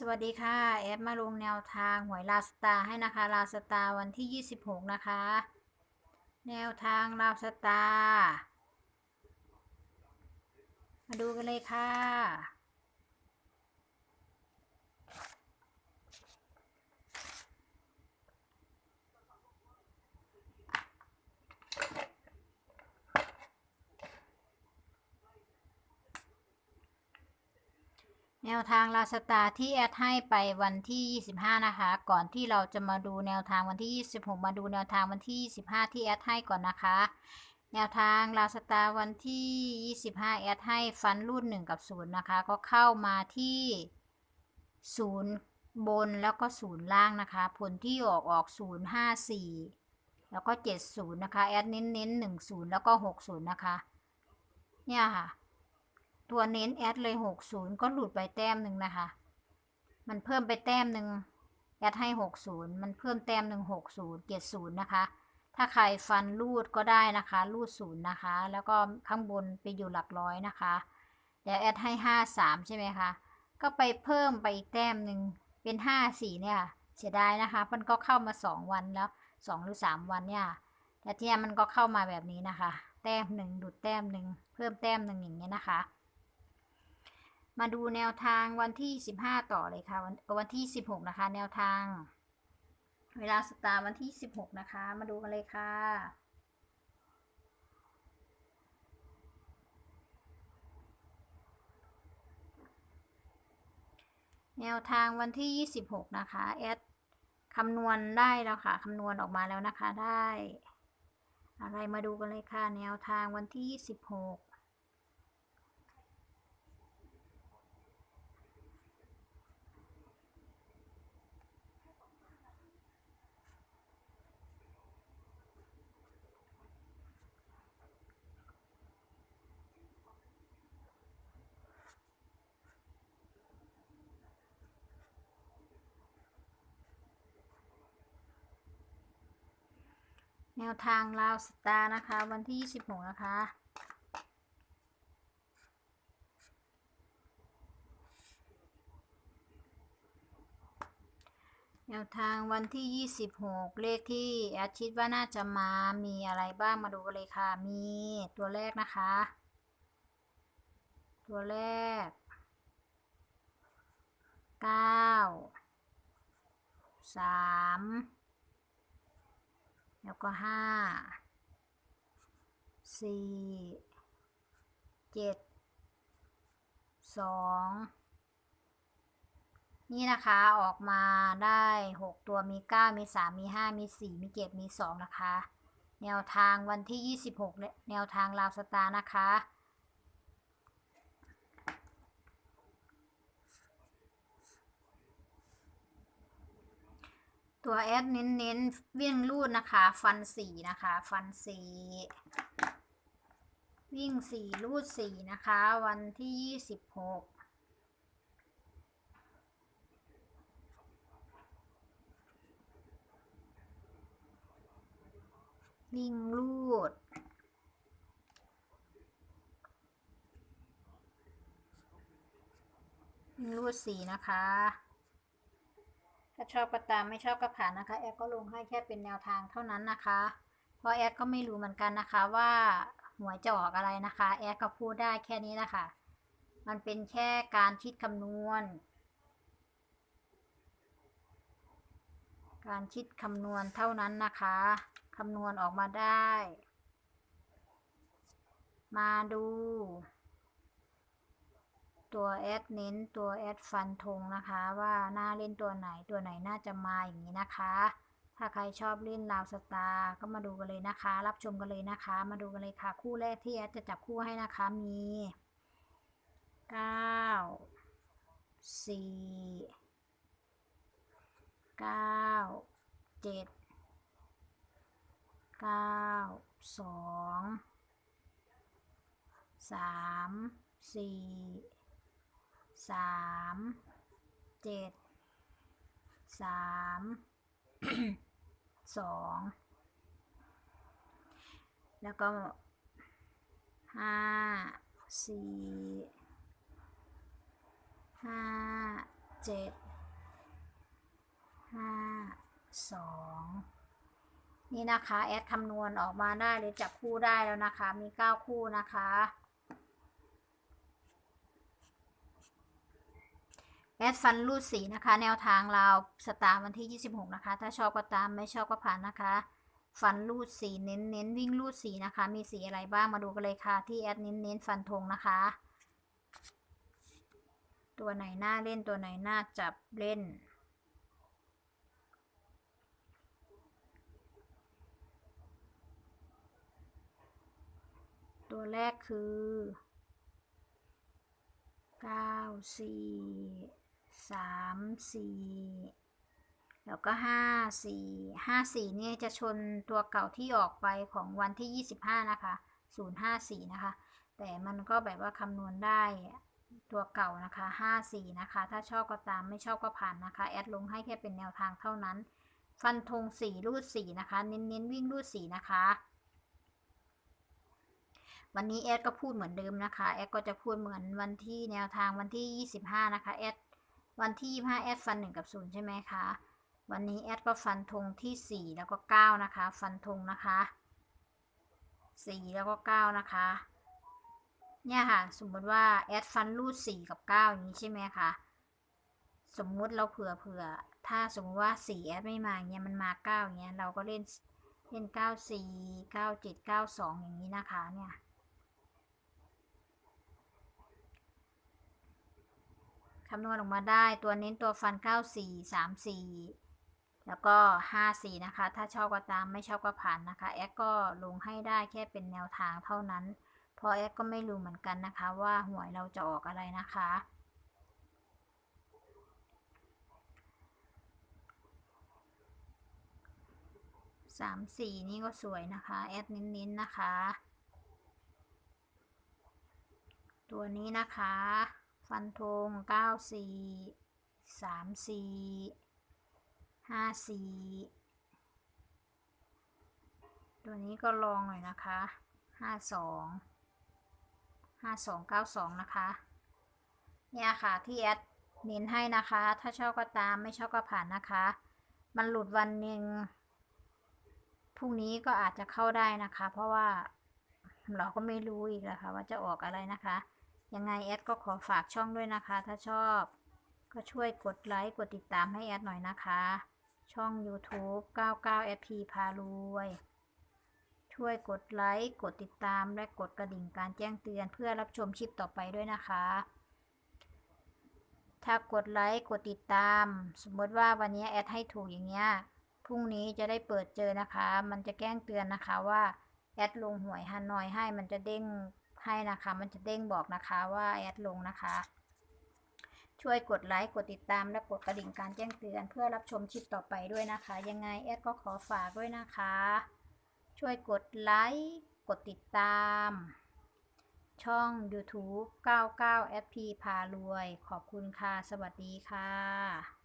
สวัสดีค่ะ แอดมาลงแนวทางหวยลาสตาให้นะคะ ลาสตาวันที่ 26 นะคะ แนวทางลาสตามาดูกันเลยค่ะ แนวทางลาสตาที่แอดให้ไปวันที่ 25 นะคะ ก่อนที่เราจะมาดูแนวทางวันที่ 26 มาดูแนวทางวันที่ 25 ที่แอดให้ก่อนนะคะ แนวทางลาสตาวันที่ 25 แอดให้ฟันรุ่น1 กับ 0 นะคะ ก็เข้ามาที่ 0 บนแล้วก็ 0 ล่างนะคะ ผลที่ออกออก 0 5 4 แล้วก็ 70 นะคะ แอดเน้นเน้น10 แล้วก็ 60 นะคะ เนี่ยค่ะ ตัวเน้นแอดเลย60ก็หลุดไปแต้มหนึ่งนะคะ มันเพิ่มไปแต้มหนึ่งแอดให้60มันเพิ่มแต้มหนึ่ง60 70นะคะ ถ้าใครฟันรูดก็ได้นะคะ รูดศูนย์นะคะ แล้วก็ข้างบนไปอยู่หลักร้อยนะคะ เดี๋ยวแอดให้53ใช่ไหมคะ ก็ไปเพิ่มไปอีกแต้มหนึ่งเป็น54เนี่ยเสียดายนะคะ มันก็เข้ามา2วันแล้ว2หรือ3วันเนี่ยแต่ที่มันก็เข้ามาแบบนี้นะคะ แต้มหนึ่งดุดแต้มหนึ่งเพิ่มแต้มหนึ่งอย่างเงี้ยนะคะ มาดูแนวทางวันที่ 15 ต่อเลยค่ะวันวันที่ 16 นะคะ แนวทาง เวลาสตาร์วันที่ 16 นะคะ มาดูกันเลยค่ะแนวทางวันที่ 26 นะคะแอดคำนวณได้แล้วค่ะคำนวณออกมาแล้วนะคะได้ อะไรมาดูกันเลยค่ะ แนวทางวันที่ 26 แนวทางลาวสตาร์นะคะ วันที่ 26 นะคะ แนวทางวันที่ 26 เลขที่แอดคิดว่าน่าจะมามีอะไรบ้างมาดูกันเลยค่ะ มีตัวแรกนะคะ ตัวแรก 9 3 แล้วก็ห้าสี่เจ็ดสองนี่นะคะออกมาได้หกตัวมีเก้ามีสามมีห้ามีสี่มีเจ็ดมีสองนะคะ แนวทางวันที่ยี่สิบหกแนวทางลาวสตาร์นะคะ ตัวแอดเน้นเน้นวิ่งลูดนะคะ ฟันสี่นะคะ ฟันสี่วิ่งสี่ลูดสี่นะคะ วันที่ยี่สิบหกวิ่งลูดวิ่งลูดสี่นะคะ ถ้าชอบก็ตามไม่ชอบก็ผ่านนะคะ แอดก็ลงให้แค่เป็นแนวทางเท่านั้นนะคะ เพราะแอดก็ไม่รู้เหมือนกันนะคะว่าหวยจะออกอะไรนะคะ แอดก็พูดได้แค่นี้นะคะ มันเป็นแค่การคิดคำนวณ การคิดคำนวณเท่านั้นนะคะคำนวณออกมาได้ มาดู ตัวแอดเน้นตัวแอดฟันธงนะคะ ว่าน่าเล่นตัวไหนตัวไหนน่าจะมาอย่างนี้นะคะ ถ้าใครชอบเล่นลาวสตาร์ก็มาดูกันเลยนะคะ รับชมกันเลยนะคะ มาดูกันเลยค่ะ คู่แรกที่แอดจะจับคู่ให้นะคะมีเก้าสี่เก้าเจ็ดเก้าสองสามสี่ สามเจ็ดสามสองแล้วก็ห้าสี่ห้าเจ็ดห้าสองนี่นะคะ แอดคำนวณออกมาได้หรือจับคู่ได้แล้วนะคะ มีเก้าคู่นะคะ แอดฟันรูดสีนะคะ แนวทางเราสตาร์วันที่ 26 นะคะ ถ้าชอบก็ตามไม่ชอบก็ผ่านนะคะ ฟันรูดสีเน้นเน้นวิ่งรูดสีนะคะ มีสีอะไรบ้างมาดูกันเลยค่ะ ที่แอดเน้นเน้นฟันธงนะคะ ตัวไหนน่าเล่นตัวไหนน่าจับเล่น ตัวแรกคือเก้าสี่ สามสี่แล้วก็ห้าสี่ห้าสี่เนี่ยจะชนตัวเก่าที่ออกไปของวันที่ยี่สิบห้านะคะศูนย์ห้าสี่นะคะ แต่มันก็แบบว่าคำนวณได้ตัวเก่านะคะห้าสี่นะคะ ถ้าชอบก็ตามไม่ชอบก็ผ่านนะคะ แอดลงให้แค่เป็นแนวทางเท่านั้น ฟันธงสี่รูดสี่นะคะ เน้นๆวิ่งรูดสี่นะคะวันนี้แอดก็พูดเหมือนเดิมนะคะ แอดก็จะพูดเหมือนวันที่แนวทางวันที่ 25 นะคะ แอด วันที่ 25 แอดฟัน 1 กับ 0 ใช่ไหมคะ วันนี้แอดก็ฟันธงที่ 4 แล้วก็ 9 นะคะ ฟันธงนะคะ 4 แล้วก็ 9 นะคะ เนี่ยค่ะ สมมติว่าแอดฟันรูด 4 กับ 9 อย่างนี้ใช่ไหมคะ สมมุติเราเผื่อเผื่อ ถ้าสมมติว่า 4 แอดไม่มาเงี้ยมันมา9เงี้ย เราก็เล่น เล่น 94 97 92 อย่างนี้นะคะ เนี่ย คำนวณออกมาได้ตัวเน้นตัวฟัน 94 34 แล้วก็ 54 นะคะ ถ้าชอบก็ตามไม่ชอบก็ผ่านนะคะ แอดก็ลงให้ได้แค่เป็นแนวทางเท่านั้น เพราะแอดก็ไม่รู้เหมือนกันนะคะว่าหวยเราจะออกอะไรนะคะสามสี่นี่ก็สวยนะคะ แอดเน้นๆนะคะ ตัวนี้นะคะ ฟันธงเก้าสี่สามสี่ห้าสี่ตัวนี้ก็ลองหน่อยนะคะห้าสองห้าสองเก้าสองนะคะ เนี่ยค่ะที่แอดเน้นให้นะคะ ถ้าชอบก็ตามไม่ชอบก็ผ่านนะคะ มันหลุดวันหนึ่งพรุ่งนี้ก็อาจจะเข้าได้นะคะ เพราะว่าเราก็ไม่รู้อีกแล้วค่ะว่าจะออกอะไรนะคะ ยังไงแอดก็ขอฝากช่องด้วยนะคะ ถ้าชอบ ก็ช่วยกดไลค์กดติดตามให้แอดหน่อยนะคะ ช่อง YouTube 99 FP พารวย ช่วยกดไลค์กดติดตามและกดกระดิ่งการแจ้งเตือนเพื่อรับชมคลิปต่อไปด้วยนะคะ ถ้ากดไลค์กดติดตาม สมมติว่าวันนี้แอดให้ถูกอย่างเงี้ยพรุ่งนี้จะได้เปิดเจอนะคะ มันจะแจ้งเตือนนะคะว่าแอดลงหวยฮานอยให้มันจะเด้ง ให้นะคะ มันจะเด้งบอกนะคะว่าแอดลงนะคะ ช่วยกดไลค์กดติดตามและกดกระดิ่งการแจ้งเตือน เพื่อรับชมคลิปต่อไปด้วยนะคะ ยังไงแอดก็ขอฝากด้วยนะคะ ช่วยกดไลค์กดติดตาม ช่อง YouTube 99 FP พารวย ขอบคุณค่ะ สวัสดีค่ะ